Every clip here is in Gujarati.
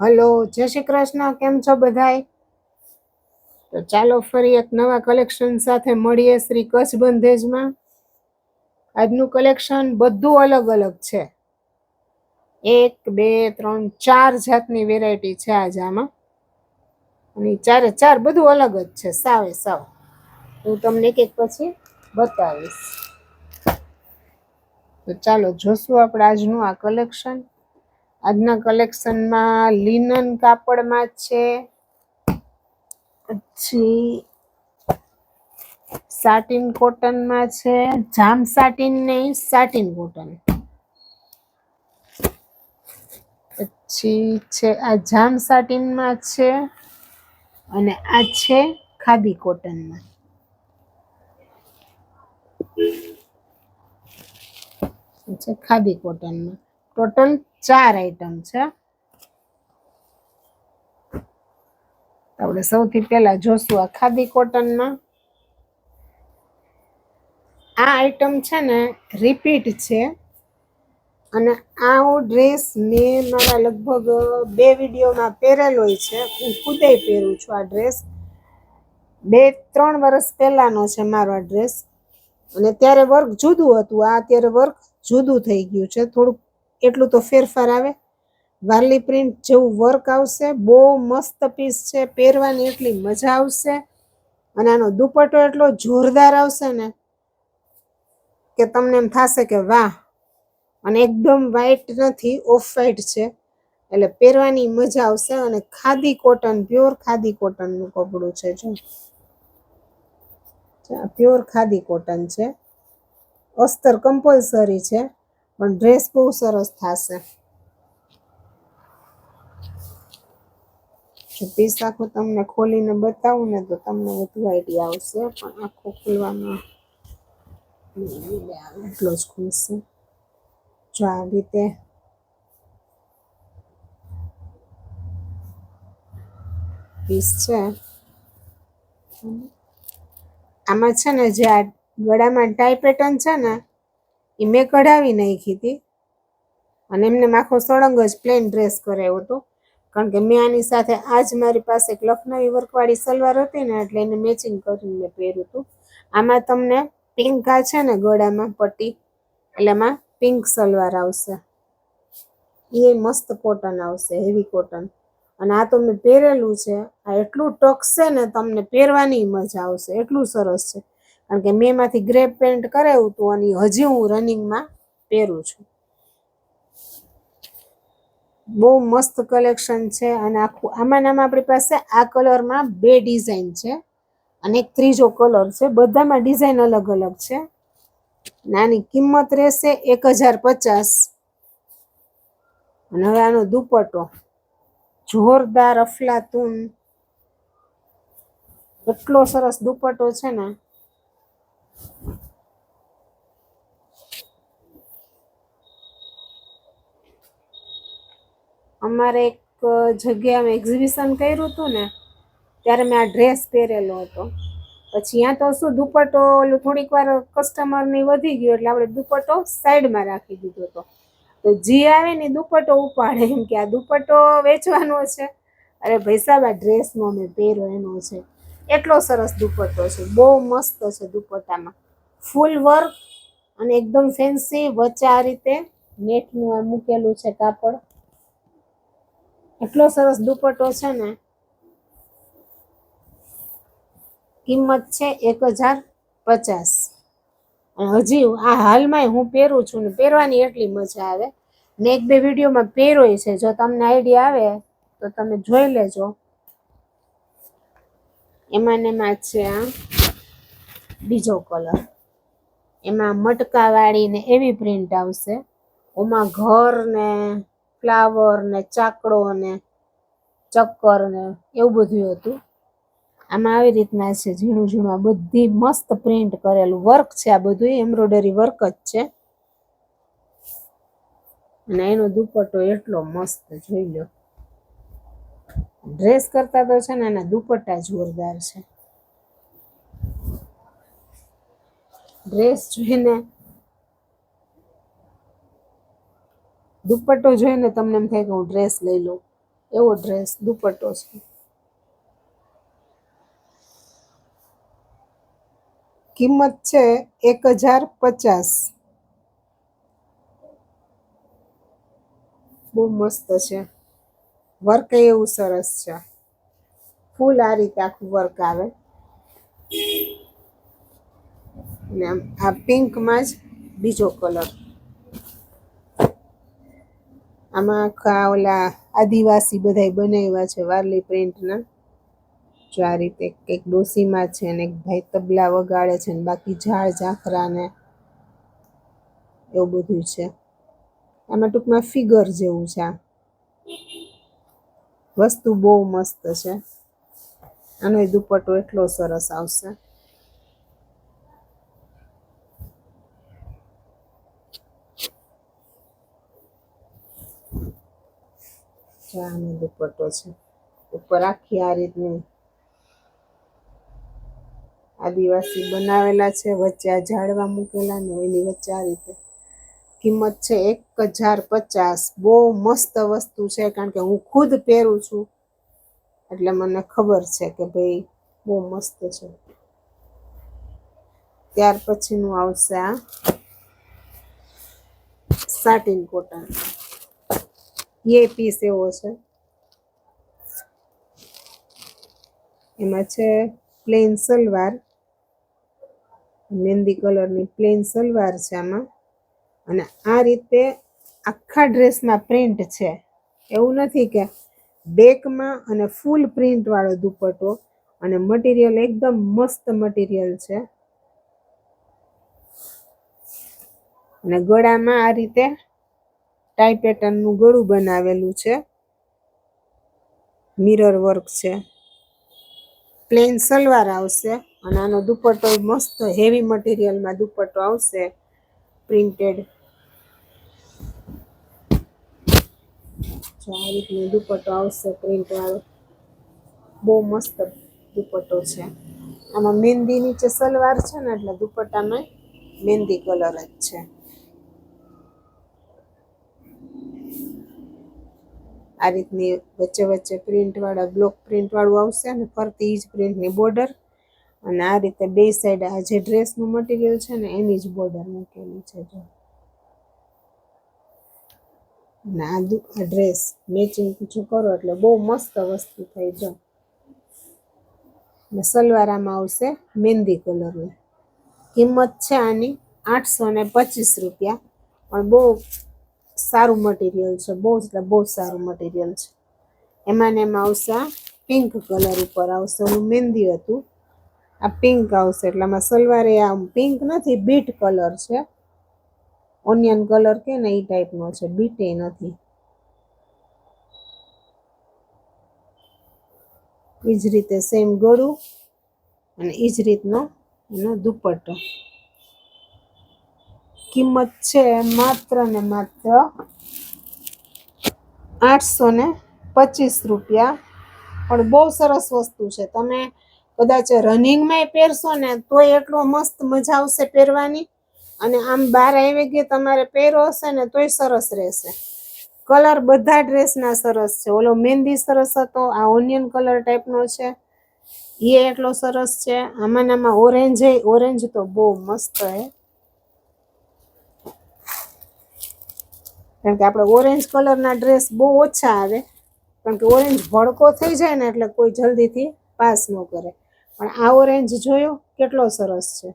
હલો, જય શ્રી કૃષ્ણ. કેમ છો બધાય? તો ચાલો ફરી એક નવા કલેક્શન સાથે મળીએ શ્રી કચ્છ બંધેજમાં આજનું કલેક્શન બધું અલગ અલગ છે. એક, બે, ત્રણ, ચાર જાતની વેરાયટી છે આજ આમાં. અને ચારે ચાર બધું અલગ જ છે. સાવે સાવ. હું તમને એક એક પછી બતાવીશ. તો ચાલો, જોશું આપણે આજનું આ કલેક્શન આજના કલેક્શનમાં લિનન કાપડમાં છે. પછી સાટિન કોટનમાં છે. જામ સાટિન નહીં સાટિન કોટન. પછી છે, આ જામ સાટિનમાં છે અને આ છે ખાદી કોટનમાં. છે ખાદી કોટનમાં. ટોટલ ચાર આઈટમ છે. આપણે સૌથી પહેલા જોશું આ ખાદી કોટનમાં. આ આઈટમ છે ને રિપીટ છે. અને આ ડ્રેસ મેં મારા લગભગ બે વિડીયોમાં પહેરેલો છે. હું ખુદે પહેરું છું આ ડ્રેસ બે ત્રણ વર્ષ પહેલાનો છે મારો આ ડ્રેસ અને ત્યારે વર્ક જુદું હતું. આ અત્યારે વર્ક જુદું થઈ ગયું છે. થોડુંક એટલું તો ફેરફાર આવે? વાર્લી પ્રિન્ટ જેવું વર્ક આવશે, બહુ મસ્ત પીસ છે, પહેરવાની એટલી મજા આવશે. અને આનો દુપટ્ટો એટલો જોરદાર આવશે ને કે તમને એમ થશે કે વાહ! અને એકદમ વ્હાઈટ નથી ઓફ વ્હાઈટ છે. એટલે પહેરવાની મજા આવશે અને ખાદી કોટન પ્યોર ખાદી કોટનનું કપડું છે, જો. પ્યોર ખાદી કોટન છે. અસ્તર કમ્પલસરી છે. પણ ડ્રેસ બહુ સરસ થશે. પીસ આખું તમને ખોલીને બતાવું ને તો તમને વધુ આઈડિયા આવશે, પણ આખો ખોલવામાં એટલો જ ખુલશે. જો આ રીતે પીસ છે. આમાં છે ને જે આ ગળામાં ટાઈ પેટર્ન છે ને એ મેં કઢાવી નાખી હતી. અને એમને આખો સળંગ જ પ્લેન ડ્રેસ કરાવ્યો હતો. કારણ કે મેં આની સાથે આજ મારી પાસે એક લખનવી વર્કવાળી સલવાર હતી ને એટલે એને મેચિંગ કરીને પહેર્યું હતું. આમાં તમને પિંક છે ને ગળામાં પટ્ટી, એટલે એમાં પિંક સલવાર આવશે. એ મસ્ત કોટન આવશે હેવી કોટન અને આ તો મેં પહેરેલું છે. આ એટલું ટકશે ને તમને પહેરવાની મજા આવશે. એટલું સરસ છે. કારણ કે મેં માંથી ગ્રે પેન્ટ કરાવ્યું હતું અને હજી હું રનિંગમાં પહેરું છું. બહુ મસ્ત કલેક્શન છે અને આખું, આમાં નામ આપણી પાસે આ કલરમાં બે ડિઝાઇન છે અને એક ત્રીજો કલર છે. બધામાં ડિઝાઇન અલગ અલગ છે. નાની કિંમત રહેશે એક હજાર પચાસ. અને હવે આનો દુપટ્ટો. જોરદાર અફલાતુન. એટલો સરસ દુપટ્ટો છે ને. અમારે એક જગ્યાએ એક્ઝિબિશન કર્યું હતું ને, ત્યારે મેં આ ડ્રેસ પહેરેલો હતો. પછી ત્યાં તો શું, દુપટ્ટો ઓલું થોડીક વાર કસ્ટમરની વધી ગયો એટલે આપણે દુપટ્ટો સાઈડમાં રાખી દીધો હતો. તો જે આવે ને, દુપટ્ટો ઉપાડે એમ કે આ દુપટ્ટો વેચવાનો છે. અરે ભાઈ સાહેબ, આ ડ્રેસનો મેં પહેર્યો, એનો છે. એટલો સરસ દુપટ્ટો છે. બહુ મસ્ત છે દુપટ્ટામાં. ફૂલ વર્ક અને એકદમ ફેન્સી વચ્ચે આ રીતે નેટનું મૂકેલું છે કાપડ. એટલો સરસ દુપટ્ટો છે ને. કિંમત છે એક હજાર પચાસ. હજી આ હાલમાં હું પહેરું છું ને પહેરવાની એટલી મજા આવે. ને એક બે વિડીયોમાં પહેરોય છે. જો તમને આઈડિયા આવે તો તમે જોઈ લેજો. એમાં ને એમાં છે આ બીજો કલર એમાં મટકાવાળી ને એવી પ્રિન્ટ આવશે. ઓમાં ઘર ને ફ્લાવર ને ચાકડો ને ચક્કર ને એવું બધું હતું. આમાં આવી રીતના છે, ઝીણું ઝીણું આ બધી મસ્ત પ્રિન્ટ કરેલું વર્ક છે, આ બધું એમ્બ્રોઇડરી વર્ક જ છે. અને એનો દુપટ્ટો એટલો મસ્ત જોઈ લો. ડ્રેસ કરતા તો છે ને એના દુપટ્ટા જોરદાર છે. ડ્રેસ જોઈને દુપટ્ટો જોઈને તમને એમ થાય કે હું ડ્રેસ લઈ લઉં. એવો ડ્રેસ દુપટ્ટો છે. કિંમત છે એક હજાર પચાસ. બહુ મસ્ત છે. વર્ક એવું સરસ છે. ફૂલ આ રીતે આખું વર્ક આવે. ને આ પિંકમાં જ બીજો કલર. આમાં આખા ઓલા આદિવાસી બધાય બનાવ્યા છે વારલી પ્રિન્ટના. જો આ રીતે કંઈક ડોસીમાં છે ને એક ભાઈ તબલા વગાડે છે ને બાકી ઝાડ ઝાંખરા ને એવું બધું છે. આમાં ટૂંકમાં ફિગર જેવું છે આ. વસ્તુ બહુ મસ્ત છે. આનો દુપટ્ટો એટલો સરસ આવશે. આનો દુપટ્ટો છે. ઉપર આખી આ રીતની આદિવાસી બનાવેલા છે. વચ્ચે આ ઝાડવા મૂકેલા ને એની વચ્ચે આ રીતે કિંમત છે એક હજાર પચાસ. બહુ મસ્ત વસ્તુ છે કારણ કે હું ખુદ પહેરું છું. એટલે મને ખબર છે કે ભાઈ બહુ મસ્ત છે. ત્યાર પછીનું આવશે આ સાટિન કોટન એ પીસ એવો છે. એમાં છે પ્લેન સલવાર મહેંદી કલરની પ્લેન સલવાર છે આમાં. અને આ રીતે આખા ડ્રેસમાં પ્રિન્ટ છે. એવું નથી કે બેકમાં અને ફૂલ પ્રિન્ટ વાળો દુપટ્ટો અને મટીરિયલ એકદમ મસ્ત મટીરિયલ છે. અને ગળામાં આ રીતે ટાઈ પેટર્નનું ગળું બનાવેલું છે. મિરર વર્ક છે. પ્લેન સલવાર આવશે અને આનો દુપટ્ટો મસ્ત હેવી મટીરિયલમાં દુપટ્ટો આવશે. પ્રિન્ટેડ જો આ રીતનો દુપટ્ટો આવશે પ્રિન્ટ વાળો. બહુ મસ્ત દુપટ્ટો છે. આમાં મહેંદી નીચે સલવાર છે ને એટલે દુપટ્ટામાં મહેંદી કલર જ છે. આ રીતની વચ્ચે વચ્ચે પ્રિન્ટ વાળા બ્લોક પ્રિન્ટ વાળું આવશે અને ફરતી જ પ્રિન્ટની બોર્ડર અને આ રીતે બે સાઈડ આ જે ડ્રેસનું મટીરિયલ છે ને, એની જ બોર્ડર મૂકેલી છે જો. અને આ ડ્રેસ મેચિંગ જો કરો એટલે બહુ મસ્ત વસ્તુ થઈ જો. અને સલવાર આમાં આવશે મહેંદી કલરની કિંમત છે આની આઠસો ને પચીસ રૂપિયા. પણ બહુ સારું મટીરિયલ છે, બહુ એટલે બહુ સારું મટીરિયલ છે. એમાં ને એમાં આવશે પિંક કલર ઉપર આવશે. હું મહેંદી હતું. આ પિંક આવશે એટલે આમાં સલવારે આ પિંક નથી બીટ કલર છે. ઓનિયન કલર કે ને એ ટાઈપનો છે બીટે નથી. એ જ રીતે સેમ ગળું અને એ જ રીતનો એનો દુપટ્ટો. કિંમત છે માત્ર ને માત્ર આઠસો ને પચીસ રૂપિયા. પણ બહુ સરસ વસ્તુ છે. તમે કદાચ રનિંગમાં પહેરશો ને તોય એટલો મસ્ત મજા આવશે પહેરવાની. અને આમ બહાર આવી ગઈ, તમારે પહેરો હશે ને તોય સરસ રહેશે. કલર બધા ડ્રેસના સરસ છે. ઓલો મહેંદી સરસ હતો, આ ઓનિયન કલર ટાઈપનો છે. એ એટલો સરસ છે. આમાં આમાં ઓરેન્જ ઓરેન્જ તો બહુ મસ્ત હે. કારણ કે આપણે ઓરેન્જ કલરના ડ્રેસ બહુ ઓછા આવે. કારણ કે ઓરેન્જ ભડકો થઈ જાય ને એટલે કોઈ જલ્દીથી પાસ ન કરે. પણ આ ઓરેન્જ જોયો, કેટલો સરસ છે.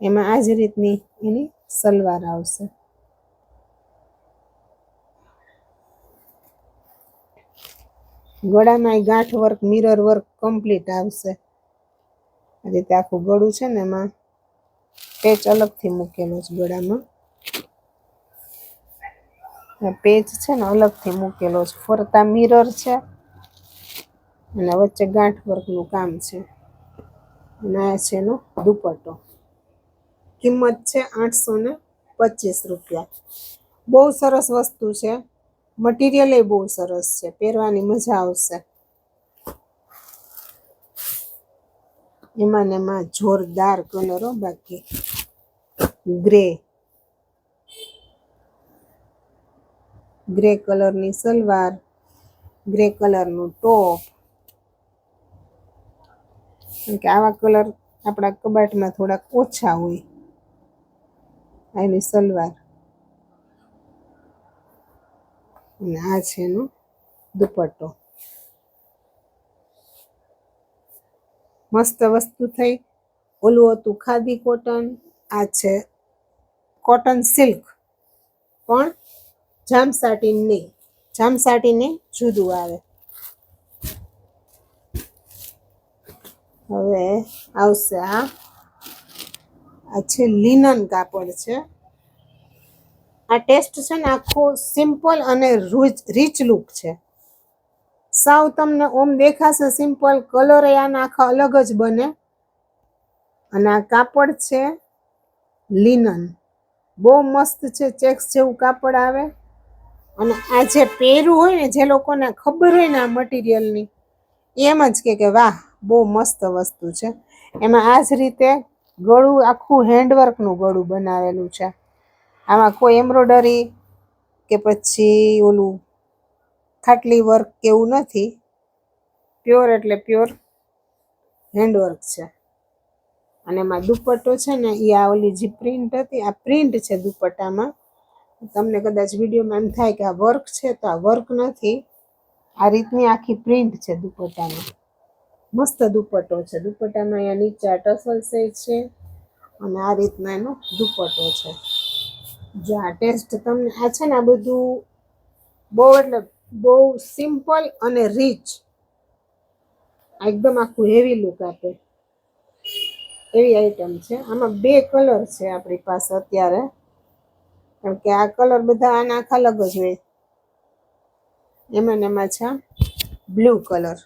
એમાં આ જ રીતની એની સલવાર આવશે. ગળામાં ગાંઠ વર્ક મિરર વર્ક કમ્પ્લીટ આવશે. આ રીતે આખું ગળું છે ને એમાં પેચ અલગથી મૂકેલો છે ગળામાં. પેચ છે ને અલગથી મૂકેલો છે. ફરતા મિરર છે. અને વચ્ચે ગાંઠ વર્કનું કામ છે. અને આ દુપટ્ટો. કિંમત છે આઠસો ને પચીસ રૂપિયા. બહુ સરસ વસ્તુ છે. મટીરિયલ એ બહુ સરસ છે. પહેરવાની મજા આવશે. એમાં ને એમાં જોરદાર કલરો બાકી. ગ્રે. ગ્રે કલરની સલવાર. ગ્રે કલરનું ટોપ. કારણ કે આવા કલર આપણા કબાટમાં થોડાક ઓછા હોય. એની સલવાર. અને આ છે એનો દુપટ્ટો. મસ્ત વસ્તુ થઈ. ઓલું હતું ખાદી કોટન, આ છે કોટન સિલ્ક. પણ જામસાટી નહીં. જામસાટીને જુદું આવે. હવે આવશે આ. આ છે લિનન કાપડ છે. આ ટેસ્ટ છે ને આખો સિમ્પલ અને રીચ લુક છે. સાવ તમને ઓમ દેખાશે સિમ્પલ કલર આના આખા અલગ જ બને. અને આ કાપડ છે લિનન બહુ મસ્ત છે, ચેક્સ જેવું કાપડ આવે. અને આ જે પહેરું હોય ને જે લોકોને ખબર હોય ને આ મટીરિયલની એમ જ કે કે વાહ. બહુ મસ્ત વસ્તુ છે. એમાં આ જ રીતે ગળું, આખું હેન્ડવર્કનું ગળું બનાવેલું છે. આમાં કોઈ એમ્બ્રોડરી કે પછી ઓલું ખાટલી વર્ક કેવું નથી. પ્યોર એટલે પ્યોર હેન્ડવર્ક છે. અને એમાં દુપટ્ટો છે ને એ આ ઓલી જે પ્રિન્ટ હતી, આ પ્રિન્ટ છે દુપટ્ટામાં. તમને કદાચ વિડીયોમાં એમ થાય કે આ વર્ક છે, તો આ વર્ક નથી. આ રીતની આખી પ્રિન્ટ છે દુપટ્ટામાં. મસ્ત દુપટ્ટો છે. દુપટ્ટામાં અહીંયા નીચે ટસલ સેજ છે અને આ રીતના એનો દુપટ્ટો છે. જો આ ટેસ્ટ તમને આ છે ને આ બધું બહુ એટલે બહુ સિમ્પલ અને રીચ એકદમ આખું હેવી લુક આપે. એવી આઈટમ છે. આમાં બે કલર છે આપણી પાસે અત્યારે. કારણ કે આ કલર બધા આના આખા અલગ જ હોય. એમાં ને એમાં છે બ્લુ કલર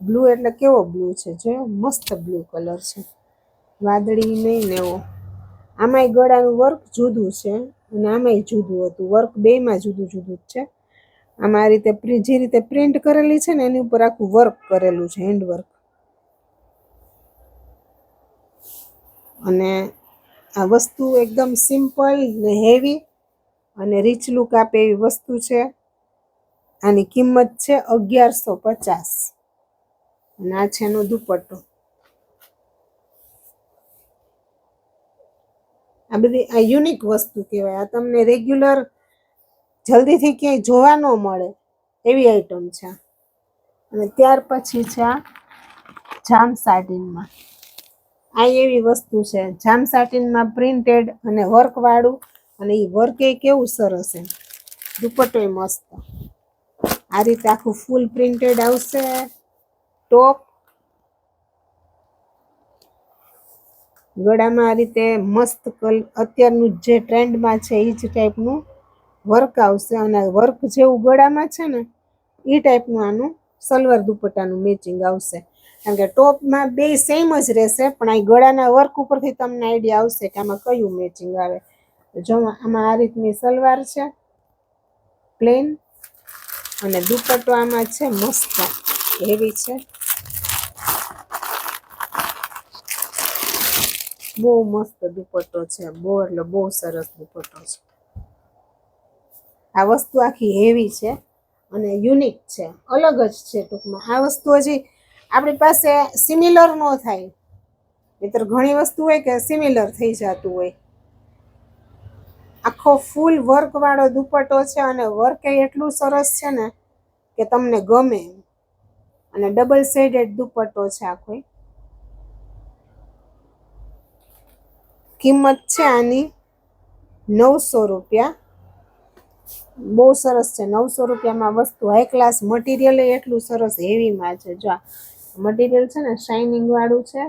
બ્લુ એટલે કેવો બ્લુ છે? જો મસ્ત બ્લુ કલર છે. વાદળી નહીં ને એવો. આમાંય ગળાનું વર્ક જુદું છે અને આમાંય જુદું હતું. વર્ક બેમાં જુદું જુદું જ છે. આમાં આ રીતે જે રીતે પ્રિન્ટ કરેલી છે ને એની ઉપર આખું વર્ક કરેલું છે હેન્ડવર્ક અને આ વસ્તુ એકદમ સિમ્પલ ને હેવી અને રીચ લુક આપે એવી વસ્તુ છે. આની કિંમત છે અગિયારસો પચાસ. અને આ છે એનો દુપટ્ટો. આ બધી આ યુનિક વસ્તુ કહેવાય. આ તમને રેગ્યુલર જલ્દીથી ક્યાંય જોવા ન મળે એવી આઈટમ છે અને ત્યાર પછી છે આ જામ સાટીનમાં. આ એવી વસ્તુ છે. જામ સાટીનમાં પ્રિન્ટેડ અને વર્કવાળું અને એ વર્ક એ કેવું સરસ એમ. દુપટ્ટો મસ્ત. આ રીતે આખું ફૂલ પ્રિન્ટેડ આવશે. ટોપ. ગળામાં આ રીતે મસ્ત કલ, અત્યારનું જે ટ્રેન્ડમાં છે એ જ ટાઈપનું વર્ક આવશે. અને વર્ક જેવું ગળામાં છે ને એ ટાઈપનું આનું સલવાર દુપટ્ટાનું મેચિંગ આવશે. કારણ કે ટોપમાં બે સેમ જ રહેશે, પણ આ ગળાના વર્ક ઉપરથી તમને આઈડિયા આવશે કે આમાં કયું મેચિંગ આવે. જો આમાં આ રીતની સલવાર છે પ્લેન અને દુપટ્ટો આમાં છે મસ્ત. હેવી છે. બહુ મસ્ત દુપટ્ટો છે. બહુ, એટલે બહુ સરસ દુપટ્ટો છે. આ વસ્તુ આખી હેવી છે અને યુનિક છે. અલગ જ છે ટૂંકમાં. આ વસ્તુ હજી આપણી પાસે સિમિલર ન થાય. નહીતર ઘણી વસ્તુ હોય કે સિમિલર થઈ જતું હોય. આખો ફૂલ વર્કવાળો દુપટ્ટો છે અને વર્ક એટલું સરસ છે ને કે તમને ગમે. અને ડબલ સાઇડેડ દુપટ્ટો છે આખો કિંમત છે આની નવસો રૂપિયા. બહુ સરસ છે. નવસો રૂપિયામાં વસ્તુ હાઈ ક્લાસ મટીરિયલ એટલું સરસ હેવીમાં છે. જો મટીરિયલ છે ને શાઇનિંગવાળું છે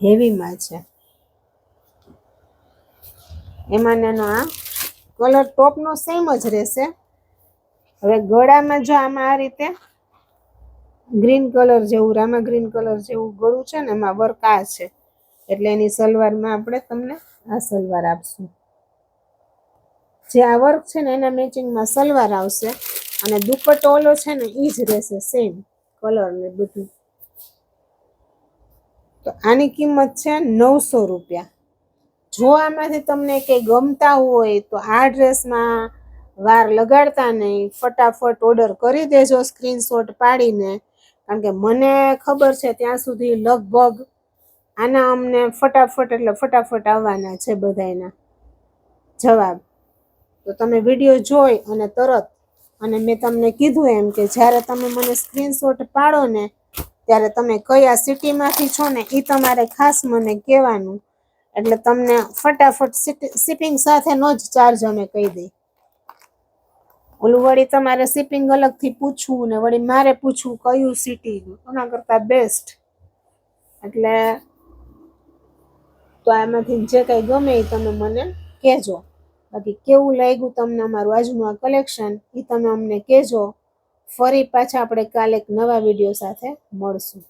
હેવીમાં છે. એમાં એનો આ કલર ટોપનો સેમ જ રહેશે. હવે ગળામાં જો આમાં આ રીતે ગ્રીન કલર જેવું, રામા ગ્રીન કલર જેવું ગળું છે ને, એમાં વર્ક આ છે. એટલે એની સલવારમાં આપણે તમને આ સલવાર આપશું. જે આ વર્ક છે ને એના મેચિંગમાં સલવાર આવશે અને દુપટ્ટો ઓલો છે ને એ જ રહેશે સેમ કલર ને બધું. તો આની કિંમત છે નવસો રૂપિયા. જો આમાંથી તમને કંઈ ગમતા હોય તો આ ડ્રેસમાં વાર લગાડતા નહીં, ફટાફટ ઓર્ડર કરી દેજો સ્ક્રીનશોટ પાડીને. કારણ કે મને ખબર છે ત્યાં સુધી લગભગ આના અમને ફટાફટ એટલે ફટાફટ આવવાના છે બધાયના. જવાબ. તો તમે વીડિયો જોઈ અને તરત, અને મેં તમને કીધું એમ કે જ્યારે તમે મને સ્ક્રીનશોટ પાડો ને, ત્યારે તમે કયા સિટીમાંથી છો ને એ તમારે ખાસ મને કહેવાનું. એટલે તમને ફટાફટ શિપિંગ સાથેનો જ ચાર્જ અમે કહી દઈ ઓલું વળી તમારે શિપિંગ અલગથી પૂછવું ને વળી મારે પૂછવું કયું સિટી એના કરતાં બેસ્ટ એટલે તો આમાંથી જે કંઈ ગમે એ તમે મને કહેજો. બાકી કેવું લાગ્યું તમને અમારું આજનું આ કલેક્શન એ તમે અમને કહેજો. ફરી પાછા આપણે કાલે એક નવા વીડિયો સાથે મળશું.